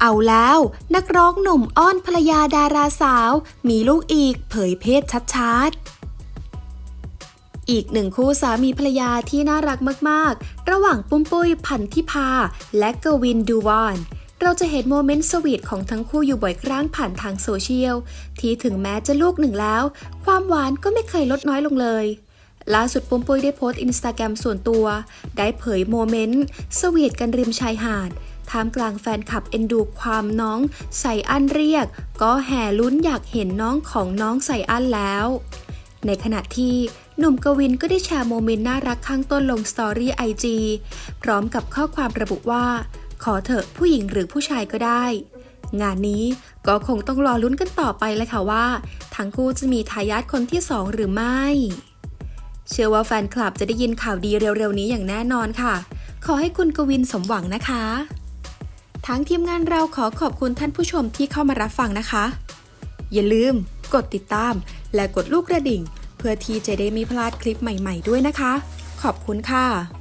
เอาแล้วนักร้องหนุ่มอ้อนภรรยาดาราสาว มีลูกอีกเผยเพศชัดๆ อีกหนึ่งคู่สามีภรรยาที่น่ารักมากๆ ระหว่างปุ้มปุ้ยพันธิพา และกวินดูวานเราจะเห็นโมเมนต์สวีทของทั้งคู่อยู่บ่อยครั้งผ่านทางโซเชียล ที่ถึงแม้จะลูกหนึ่งแล้ว ความหวานก็ไม่เคยลดน้อยลงเลย ล่าสุดปุ้มปุ้ยได้โพสต์อินสตาแกรมส่วนตัว ได้เผยโมเมนต์สวีทกันริมชายหาดท่ามกลางแฟนคลับเอ็นดูความน้องใส่อั้นเรียก ก็แห่ลุ้นอยากเห็นน้องของน้องใส่อั้นแล้ว ในขณะที่หนุ่มกวินก็ได้แชร์โมเมนต์น่ารักข้างต้นลงสตอรี่ไอจีพร้อมกับข้อความระบุว่า ขอเถอะผู้หญิงหรือผู้ชายก็ได้ งานนี้ก็คงต้องรอลุ้นกันต่อไปเลยค่ะว่า ทั้งคู่จะมีทายาทคนที่สองหรือไม่ เชื่อว่าแฟนคลับจะได้ยินข่าวดีเร็วๆนี้อย่างแน่นอนค่ะ ขอให้คุณกวินสมหวังนะคะ ทั้งทีมงานเราขอขอบคุณท่านผู้ชมที่เข้ามารับฟังนะคะ อย่าลืม กดติดตาม และกดลูกกระดิ่ง เพื่อที่จะได้ไม่พลาดคลิปใหม่ ๆ ด้วยนะคะ ขอบคุณค่ะ